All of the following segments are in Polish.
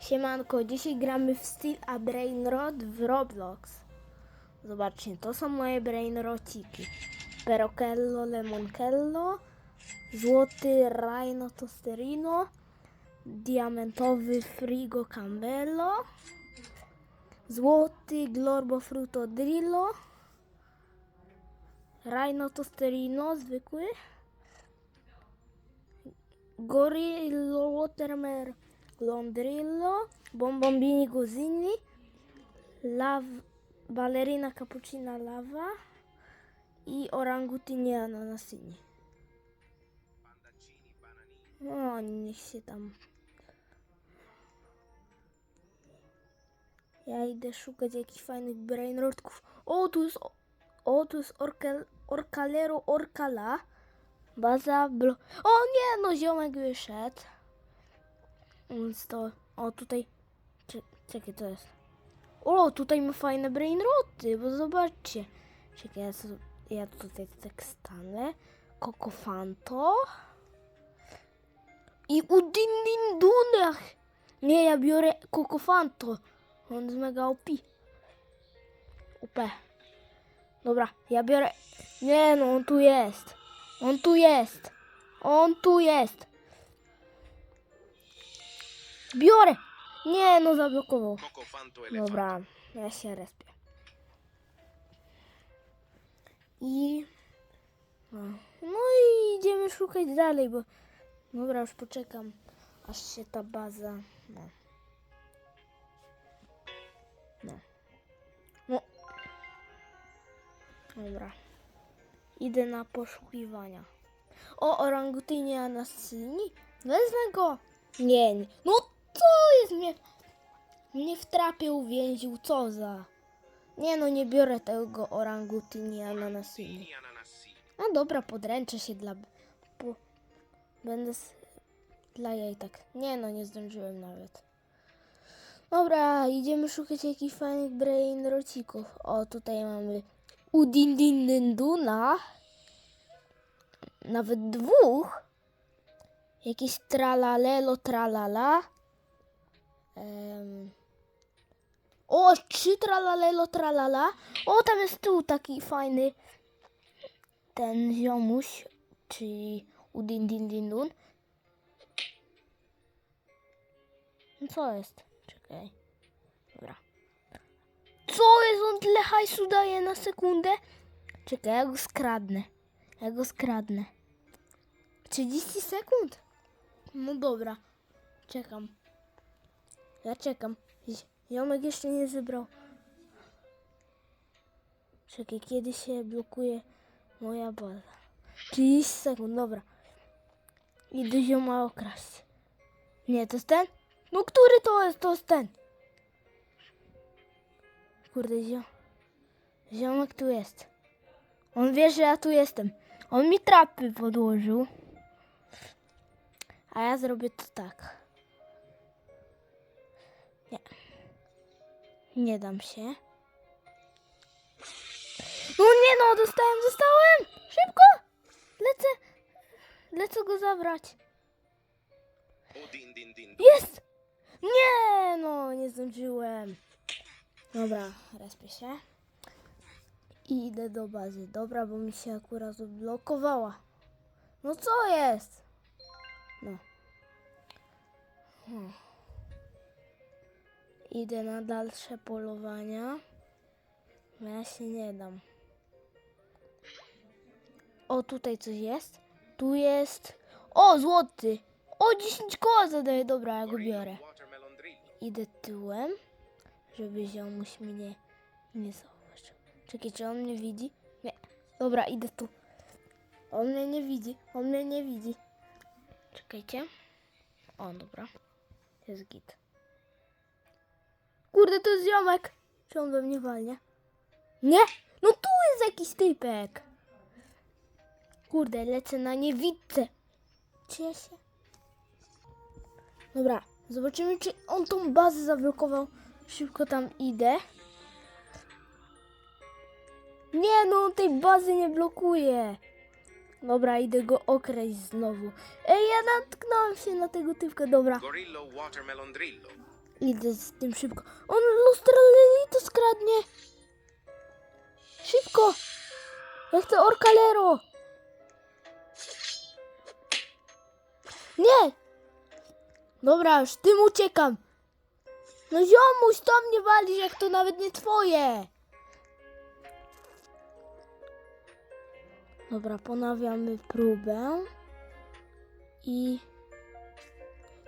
Siemanko, dzisiaj gramy w Steel a Brainrod w Roblox. Zobaczcie, to są moje brainrociki. Perokello, Lemonkello, złoty Rhino Tosterino, diamentowy Frigo Campbello, złoty Glorbo Fruto Drillo, Rhino Tosterino zwykły, Gorillo Watermer Londrillo, Bombombini Gosini, lav, Ballerina Cappuccina Lava i Orangutini Ananasini. No, niech się tam... Ja idę szukać jakichś fajnych brainrotków. O, tu jest... O tu jest orkel, Orcalero Orcala. Baza blo... O nie, no ziomek wyszedł. Więc to... O, tutaj... Cze- Czekaj, to jest... O, tutaj ma fajne brainroty, bo zobaczcie. Czekaj, ja, ja tutaj tak stanę. Kokofanto. I Udindindunach. Nie, ja biorę Kokofanto. On jest mega OP. UP. Dobra, ja biorę... Nie no, on tu jest. On tu jest. On tu jest. Biorę. Nie no, zablokował. Dobra, ja się respię. I... No. i idziemy szukać dalej, bo... Dobra, już poczekam, aż się ta baza... No. No. No. Dobra. Idę na poszukiwania. O, orangutynie anasyni? Wezmę go. Nie, nie. No co jest mnie... Mnie w trapie uwięził, co za... Nie no, nie biorę tego orangutyni ananasini. No dobra, podręczę się dla... Po... Będę... S... Dla jej tak. Nie no, nie zdążyłem nawet. Dobra, idziemy szukać jakichś fajnych brain rocików. O, tutaj mamy Udindindinduna. Nawet dwóch. Jakieś tralalelo tralala. Em. O, trzy tralalelo tralala. O, tam jest tu taki fajny ten ziomuś, czyli Udindindindun. No co jest? Czekaj. Dobra. Co jest? On tyle hajsu daje na sekundę? Czekaj, ja go skradnę. Ja go skradnę. 30 sekund? No dobra. Czekam. Ja czekam. Ziomek jeszcze nie zebrał. Czekaj, kiedy się blokuje moja baza? 30 sekund, dobra. Idę zioma okraść. Nie, to jest ten? No który to jest? To jest ten. Kurde, ziom... Ziomek tu jest. On wie, że ja tu jestem. On mi trapy podłożył. A ja zrobię to tak. Nie. Nie dam się. No nie no, dostałem, dostałem! Szybko! Lecę. Lecę go zabrać. Jest! Nie no, nie zdążyłem. Dobra, respię się. I idę do bazy. Dobra, bo mi się akurat odblokowała. No co jest? No. Hmm. Idę na dalsze polowania. No Ja się nie dam. O, tutaj coś jest. Tu jest. O, złoty. O, 10 koła zadaję. Dobra, ja go biorę. Idę tyłem, żeby ziomuś mnie nie zauważył. Czekaj, czy on mnie widzi? Nie. Dobra, idę tu. On mnie nie widzi. On mnie nie widzi. Czekajcie. O, dobra. Jest git. Kurde, to jest ziomek. Czy on we mnie walnie? Nie? No tu jest jakiś typek. Kurde, lecę na niewidce. Cieszę. Dobra, zobaczymy, czy on tą bazę zablokował. Szybko tam idę. Nie, no on tej bazy nie blokuje. Dobra, idę go okraść znowu. Ej, ja natknąłem się na tego typka. Dobra, Gorillo Watermelon Drillo. Idę z tym szybko. On lustralelito skradnie. Szybko. Ja chcę Orkalero. Nie. Dobra, już tym uciekam. No ziomuś, to mnie walisz, jak to nawet nie twoje. Dobra, ponawiamy próbę. I...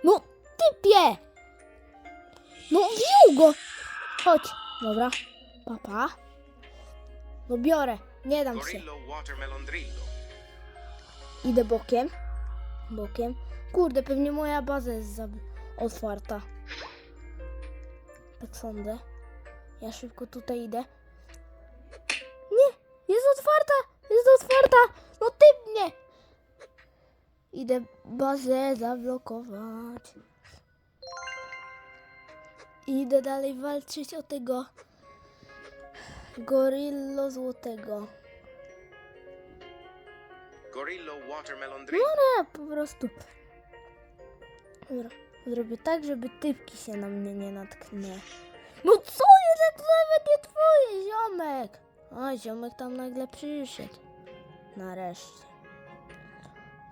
No, typie! No, wziął go! Chodź. Dobra, papa. No biorę, nie dam się. Idę bokiem. Bokiem. Kurde, pewnie moja baza jest otwarta. Tak sądzę. Ja szybko tutaj idę. Nie! Jest otwarta! Jest otwarta! No ty mnie! Idę bazę zablokować. Idę dalej walczyć o tego gorillo złotego. Gorillo Watermelon Drillo. Nie, po prostu. Dobra, zrobię tak, żeby typki się na mnie nie natknęły. No co jest, to nawet nie twoje, ziomek. A, ziomek tam nagle przyszedł. Nareszcie.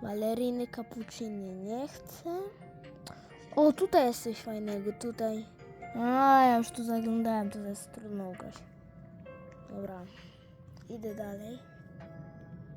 Baleriny, cappuccini nie chcę. O, tutaj jest coś fajnego, tutaj. A, ja już tu zaglądałem, to jest trudno ugrać. Dobra, idę dalej.